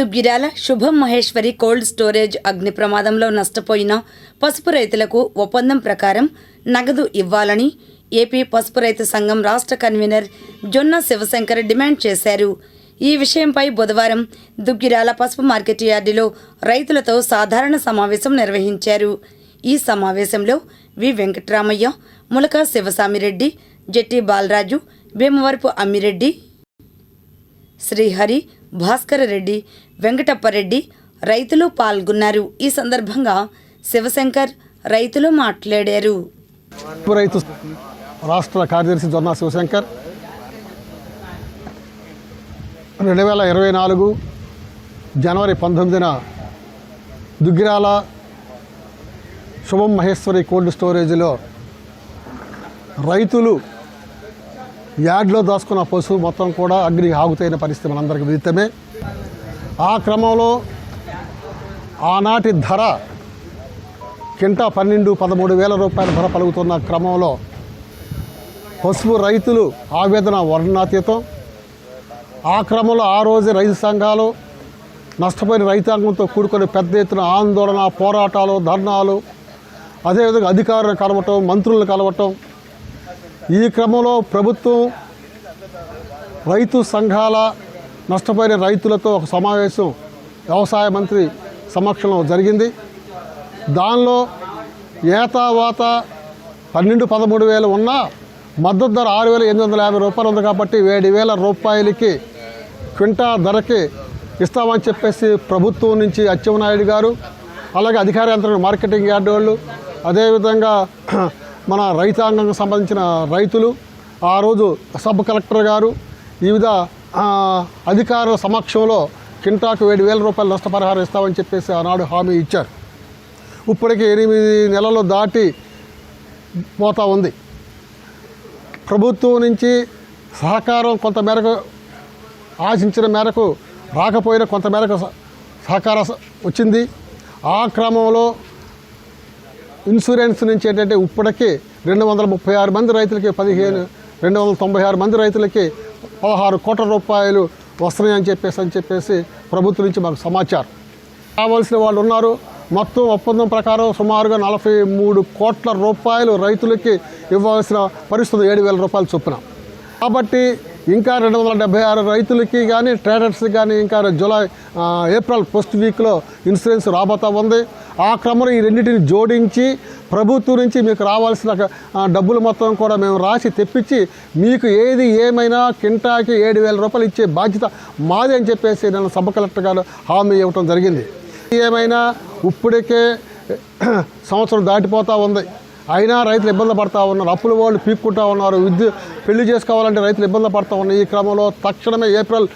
దుగ్గిరాల శుభం Maheshwari cold storage అగ్ని ప్రమాదంలో నష్టపోయిన పసుపు రైతులకు ఒప్పందం ప్రకారం నగదు ఇవ్వాలని ఏపీ పసుపు రైతు సంఘం రాష్ట్ర కన్వీనర్ జొన్న శివశంకర్ డిమాండ్ చేశారు. ఈ విషయంపై బుధవారం దుగ్గిరాల పసుపు మార్కెట్ యార్డులో రైతులతో సాధారణ సమావేశం నిర్వహించారు. ఈ సమావేశంలో వి వెంకట్రామయ్య ములక శివసామిరెడ్డి జెట్టి బాలరాజు భీమవరపు అమ్మిరెడ్డి శ్రీహరి భాస్కర రెడ్డి వెంకటప్పారెడ్డి రైతులు పాల్గొన్నారు. ఈ సందర్భంగా శివశంకర్ రైతులు మాట్లాడారు. రైతు రాష్ట్ర కార్యదర్శి జొన్నా శివశంకర్ రెండు వేల ఇరవై నాలుగు జనవరి పంతొమ్మిదిన దుగ్గిరాల శుభం మహేశ్వరి కోల్డ్ స్టోరేజ్లో రైతులు యార్డ్లో దాచుకున్న పశువు మొత్తం కూడా అగ్ని ఆగుతైన పరిస్థితి మనందరికీ విదితమే. ఆ క్రమంలో ఆనాటి ధర కింటా పన్నెండు పదమూడు వేల రూపాయల ధర పలుకుతున్న క్రమంలో పసుపు రైతులు ఆవేదన వర్ణాతీతం ఆ క్రమంలో ఆ రోజు రైతు సంఘాలు నష్టపోయిన రైతాంగంతో కూడుకొని పెద్ద ఎత్తున ఆందోళన పోరాటాలు ధర్నాలు అదేవిధంగా అధికారులను కలవటం మంత్రులను కలవటం. ఈ క్రమంలో ప్రభుత్వం రైతు సంఘాల నష్టపోయిన రైతులతో ఒక సమావేశం వ్యవసాయ మంత్రి సమక్షంలో జరిగింది. దానిలో ఏతావాత పన్నెండు పదమూడు వేలు ఉన్నా మద్దతు ధర ఆరు వేల ఎనిమిది వందల యాభై రూపాయలు ఉంది కాబట్టి ఏడు వేల రూపాయలకి క్వింటా ధరకి ఇస్తామని చెప్పేసి ప్రభుత్వం నుంచి అచ్చెన్నాయుడు గారు అలాగే అధికార యంత్రం మార్కెటింగ్ యార్డ్ వాళ్ళు అదేవిధంగా మన రైతాంగంకు సంబంధించిన రైతులు ఆ రోజు సబ్ కలెక్టర్ గారు వివిధ అధికారుల సమక్షంలో కింటాకు ఏడు వేల రూపాయలు నష్టపరిహారం ఇస్తామని చెప్పేసి ఆనాడు హామీ ఇచ్చారు. ఇప్పటికి ఎనిమిది నెలలు దాటి పోతా ఉంది. ప్రభుత్వం నుంచి సహకారం కొంత మేరకు ఆశించిన మేరకు రాకపోయినా కొంత మేరకు స- సహకారం వచ్చింది. ఆ క్రమంలో ఇన్సూరెన్స్ నుంచి ఏంటంటే ఇప్పటికీ రెండు వందల ముప్పై ఆరు మంది రైతులకి పదిహేను రెండు వందల తొంభై ఆరు మంది రైతులకి పదహారు కోట్ల రూపాయలు వస్తున్నాయని చెప్పేసి అని చెప్పేసి ప్రభుత్వం నుంచి మాకు సమాచారం. కావాల్సిన వాళ్ళు ఉన్నారు. మొత్తం ఒప్పందం ప్రకారం సుమారుగా నలభై మూడు కోట్ల రూపాయలు రైతులకి ఇవ్వాల్సిన పరిస్థితి ఏడు వేల రూపాయలు చొప్పున. కాబట్టి ఇంకా రెండు వందల డెబ్బై ఆరు రైతులకి కానీ ట్రేడర్స్కి కానీ ఇంకా జూలై ఏప్రిల్ ఫస్ట్ వీక్లో ఇన్సూరెన్స్ రాబోతా ఉంది. ఆ క్రమంలో ఈ రెండింటిని జోడించి ప్రభుత్వం నుంచి మీకు రావాల్సిన డబ్బులు మొత్తం కూడా మేము రాసి తెప్పించి మీకు ఏది ఏమైనా కింటాకి ఏడు వేల రూపాయలు ఇచ్చే బాధ్యత మాది అని చెప్పేసి నేను సభ కలెక్టర్ గారు హామీ ఇవ్వటం జరిగింది. ఏమైనా ఇప్పటికే సంవత్సరం దాటిపోతూ ఉంది. అయినా రైతులు ఇబ్బంది పడతా ఉన్నారు. అప్పుల వాళ్ళు పీక్కుంటా ఉన్నారు. విద్యుత్ పెళ్ళి చేసుకోవాలంటే రైతులు ఇబ్బంది పడతా ఉన్నాయి ఈ క్రమంలో తక్షణమే ఏప్రిల్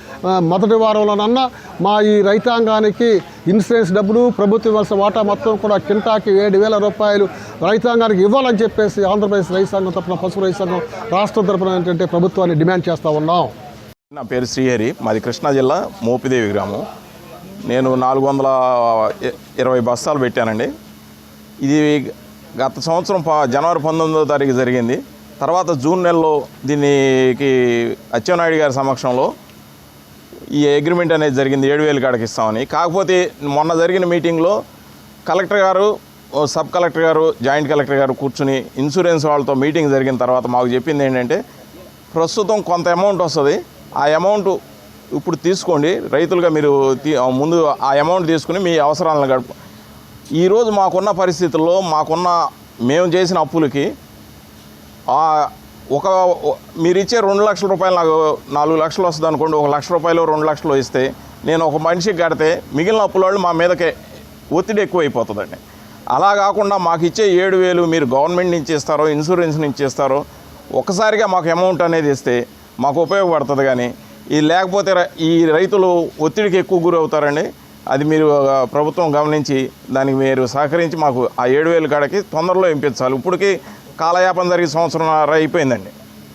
మొదటి వారంలోనన్నా మా ఈ రైతాంగానికి ఇన్సూరెన్స్ డబ్బులు ప్రభుత్వం ఇవ్వాల్సిన వాటా మొత్తం కూడా కింటాకి ఏడు వేల రూపాయలు రైతాంగానికి ఇవ్వాలని చెప్పేసి ఆంధ్రప్రదేశ్ రైతాంగం తరఫున పసుపు రైతాంగం సంఘం రాష్ట్రం ఏంటంటే ప్రభుత్వాన్ని డిమాండ్ చేస్తూ ఉన్నాం. నా పేరు శ్రీహరి. మాది కృష్ణా జిల్లా మోపిదేవి గ్రామం. నేను నాలుగు వందల ఇరవై బస్తాలు పెట్టానండి. ఇది గత సంవత్సరం ప- జనవరి పంతొమ్మిదో తారీఖు జరిగింది. తర్వాత జూన్ నెలలో దీనికి అచ్చెన్నాయుడు గారి సమక్షంలో ఈ అగ్రిమెంట్ అనేది జరిగింది. ఏడు వేలు కాడకి ఇస్తామని. కాకపోతే మొన్న జరిగిన మీటింగ్లో కలెక్టర్ గారు సబ్ కలెక్టర్ గారు జాయింట్ కలెక్టర్ గారు కూర్చుని ఇన్సూరెన్స్ వాళ్ళతో మీటింగ్ జరిగిన తర్వాత మాకు చెప్పింది ఏంటంటే ప్రస్తుతం కొంత అమౌంట్ వస్తుంది. ఆ అమౌంట్ ఇప్పుడు తీసుకోండి. రైతులుగా మీరు తీ- ముందు ఆ అమౌంట్ తీసుకుని మీ అవసరాలను గడుపు ఈరోజు మాకున్న పరిస్థితుల్లో మాకున్న మేము చేసిన అప్పులకి ఒక మీరు ఇచ్చే రెండు లక్షల రూపాయలు నాకు నాలుగు లక్షలు వస్తుంది అనుకోండి ఒక లక్ష రూపాయలు రెండు లక్షలు ఇస్తే నేను ఒక మనిషికి కడితే మిగిలిన అప్పులవాళ్ళు మా మీదకే ఒత్తిడి ఎక్కువైపోతుందండి. అలా కాకుండా మాకు ఇచ్చే ఏడు వేలు మీరు గవర్నమెంట్ నుంచి ఇస్తారో ఇన్సూరెన్స్ నుంచి ఇస్తారో ఒకసారిగా మాకు అమౌంట్ అనేది ఇస్తే మాకు ఉపయోగపడుతుంది కానీ ఇది లేకపోతే ర- ఈ రైతులు ఒత్తిడికి ఎక్కువ గురవుతారండి. అది మీరు ప్రభుత్వం గమనించి దానికి మీరు సహకరించి మాకు ఆ ఏడు వేలు కాడకి తొందరలో ఇంపించాలి ఇప్పటికి కాలయాపన జరిగి సంవత్సరంన్నర అయిపోయిందండి.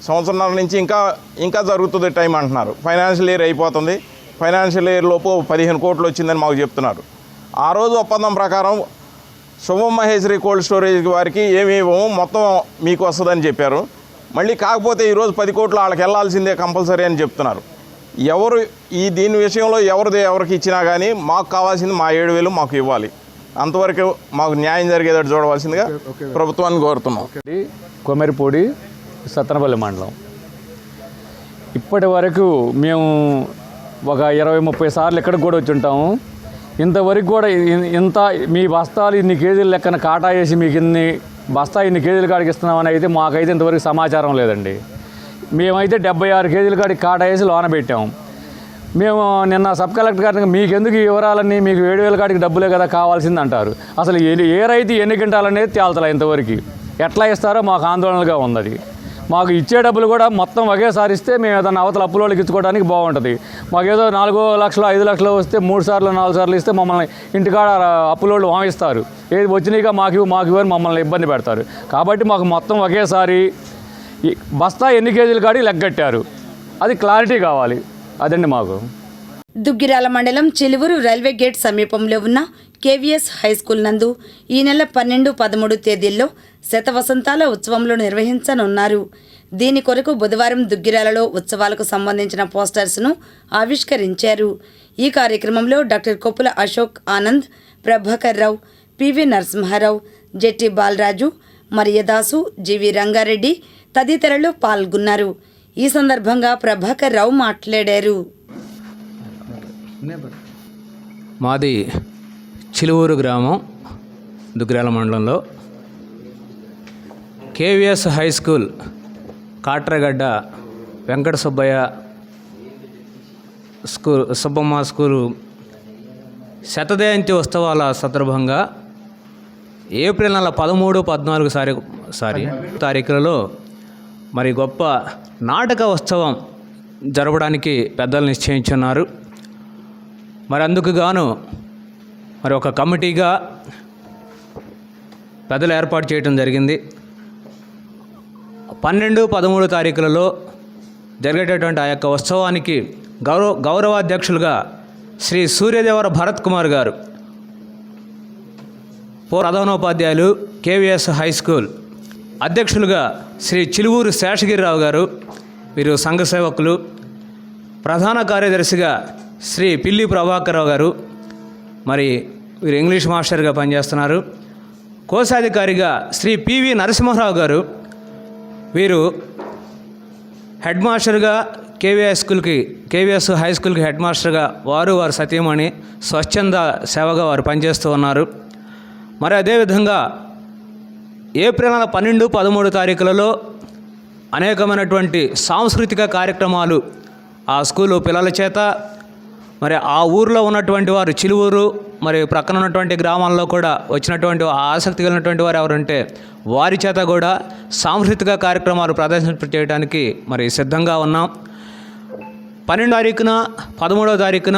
సంవత్సరంన్నర నుంచి ఇంకా ఇంకా జరుగుతుంది టైం అంటున్నారు. ఫైనాన్షియల్ ఇయర్ అయిపోతుంది. ఫైనాన్షియల్ ఇయర్ లోపు పదిహేను కోట్లు వచ్చిందని మాకు చెప్తున్నారు. ఆ రోజు ఒప్పందం ప్రకారం శుభం మహేశ్వరి కోల్డ్ స్టోరేజ్ వారికి ఏమి ఇవ్వము మొత్తం మీకు వస్తుందని చెప్పారు. మళ్ళీ కాకపోతే ఈరోజు పది కోట్లు వాళ్ళకి వెళ్ళాల్సిందే కంపల్సరీ అని చెప్తున్నారు. ఎవరు ఈ దీని విషయంలో ఎవరిది ఎవరికి ఇచ్చినా కానీ మాకు కావాల్సింది మా ఏడు వేలు మాకు ఇవ్వాలి. అంతవరకు మాకు న్యాయం జరిగేటట్టు చూడవలసిందిగా ప్రభుత్వాన్ని కోరుతున్నాం. ఇది కొమెరిపూడి సత్తనపల్లి మండలం. ఇప్పటి వరకు మేము ఒక ఇరవై ముప్పై సార్లు ఇక్కడికి కూడా వచ్చి ఉంటాము. ఇంతవరకు కూడా ఇంత మీ బస్తాలు ఇన్ని కేజీలు లెక్కన కాటా వేసి మీకు ఇన్ని బస్తా ఇన్ని కేజీలు కాడికి ఇస్తున్నామని అయితే మాకైతే ఇంతవరకు సమాచారం లేదండి. మేమైతే డెబ్బై ఆరు కేజీల కాడికి కాట వేసి లోన పెట్టాము మేము నిన్న సబ్ కలెక్టర్ గారికి మీకు ఎందుకు ఈ వివరాలన్నీ? మీకు ఏడు వేల కాడికి డబ్బులే కదా కావాల్సింది అంటారు అసలు ఏ ఏ రైతు ఎన్ని గింటాలనేది తేల్తలే ఇంతవరకు. ఎట్లా ఇస్తారో మాకు ఆందోళనగా ఉన్నది. మాకు ఇచ్చే డబ్బులు కూడా మొత్తం ఒకేసారి ఇస్తే మేము ఏదైనా అవతల అప్పులోళ్ళకి ఇచ్చుకోవడానికి బాగుంటుంది. మాకు ఏదో నాలుగో లక్షలు ఐదు లక్షలు వస్తే మూడు సార్లు నాలుగు సార్లు ఇస్తే మమ్మల్ని ఇంటికాడ అప్పులోళ్ళు వామిస్తారు. ఏది వచ్చినాయిగా మాకు మాకు ఇవ్వని మమ్మల్ని ఇబ్బంది పెడతారు. కాబట్టి మాకు మొత్తం ఒకేసారి బస్తా ఎన్ని కేజీలు కాడి లెగ్గట్టారు? అది క్లారిటీ కావాలి. అదండి మాకు. దుగ్గిరాల మండలం చెలువురు రైల్వే గేట్ సమీపంలో ఉన్న కేవీఎస్ హై స్కూల్ నందు ఈ నెల పన్నెండు పదమూడు తేదీల్లో శతవసంతాల ఉత్సవంలో నిర్వహించనున్నారు. దీని కొరకు బుధవారం దుగ్గిరాలలో ఉత్సవాలకు సంబంధించిన పోస్టర్స్ను ఆవిష్కరించారు. ఈ కార్యక్రమంలో doctor Koppula Ashok Anand Prabhakar Rao PV Narasimha Rao Jetti Balaraju Mariyadasu GV Rangareddy తదితరులు పాల్గొన్నారు. ఈ సందర్భంగా ప్రభాకర్ రావు మాట్లాడారు. మాది చిలువూరు గ్రామం దుగ్గిరాల మండలంలో. KVS high school Katragadda Venkata Subbaiah school Subbamma school శతజయంతి ఉత్సవాల సందర్భంగా ఏప్రిల్ నెల పదమూడు పద్నాలుగు సారి సారీ తారీఖులలో మరి గొప్ప నాటక ఉత్సవం జరపడానికి పెద్దలు నిశ్చయించున్నారు. మరి అందుకు గాను మరి ఒక కమిటీగా పెద్దలు ఏర్పాటు చేయడం జరిగింది. పన్నెండు పదమూడు తారీఖులలో జరిగేటటువంటి ఆ యొక్క ఉత్సవానికి గౌరవ గౌరవాధ్యక్షులుగా శ్రీ సూర్యదేవర భరత్ కుమార్ గారు ప్రధానోపాధ్యాయులు కేవీఎస్ హై స్కూల్ అధ్యక్షులుగా శ్రీ చిలువూరు శేషగిరిరావు గారు వీరు సంఘ సేవకులు ప్రధాన కార్యదర్శిగా శ్రీ పిల్లి ప్రభాకర్రావు గారు మరి వీరు ఇంగ్లీష్ మాస్టర్గా పనిచేస్తున్నారు. కోశాధికారిగా శ్రీ పివి నరసింహారావు గారు వీరు హెడ్ మాస్టర్గా కేవీఎస్ స్కూల్కి కేవీఎస్ హై స్కూల్కి హెడ్ మాస్టర్గా వారు వారి సతీమణి స్వచ్ఛంద సేవగా వారు పనిచేస్తూ ఉన్నారు. మరి అదేవిధంగా ఏప్రిల్ నెల పన్నెండు పదమూడు తారీఖులలో అనేకమైనటువంటి సాంస్కృతిక కార్యక్రమాలు ఆ స్కూలు పిల్లల చేత మరి ఆ ఊర్లో ఉన్నటువంటి వారు చిలువూరు మరి ప్రక్కన ఉన్నటువంటి గ్రామాల్లో కూడా వచ్చినటువంటి ఆసక్తి కలిగినటువంటి వారు ఎవరంటే వారి చేత కూడా సాంస్కృతిక కార్యక్రమాలు ప్రదర్శన చేయడానికి మరి సిద్ధంగా ఉన్నాం. పన్నెండో తారీఖున పదమూడవ తారీఖున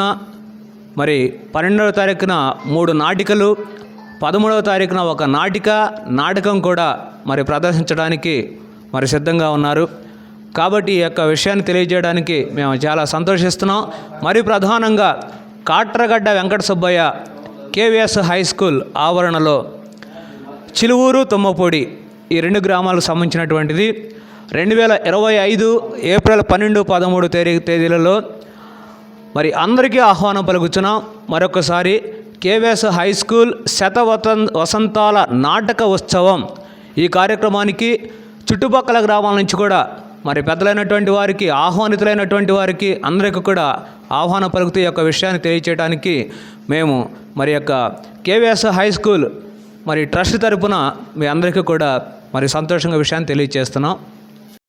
మరి పన్నెండవ తారీఖున మూడు నాటికలు పదమూడవ తారీఖున ఒక నాటిక నాటకం కూడా మరి ప్రదర్శించడానికి మరి సిద్ధంగా ఉన్నారు. కాబట్టి ఈ యొక్క విషయాన్ని తెలియజేయడానికి మేము చాలా సంతోషిస్తున్నాం. మరి ప్రధానంగా Katragadda Venkata Subbaiah KVS high school ఆవరణలో చిలువూరు తుమ్మపొడి ఈ రెండు గ్రామాలకు సంబంధించినటువంటిది. రెండు వేల ఇరవై ఐదు ఏప్రిల్ పన్నెండు పదమూడు తేదీ తేదీలలో మరి అందరికీ ఆహ్వానం పలుకుతున్నాం. మరొకసారి కేవీఎస్ హై స్కూల్ శత వసంతాల నాటక ఉత్సవం. ఈ కార్యక్రమానికి చుట్టుపక్కల గ్రామాల నుంచి కూడా మరి పెద్దలైనటువంటి వారికి ఆహ్వానితులైనటువంటి వారికి అందరికీ కూడా ఆహ్వాన పలుకుతూ యొక్క విషయాన్ని తెలియచేయడానికి మేము మరి యొక్క కేవీఎస్ హై స్కూల్ మరి ట్రస్ట్ తరపున మీ అందరికీ కూడా మరి సంతోషంగా విషయాన్ని తెలియజేస్తున్నాం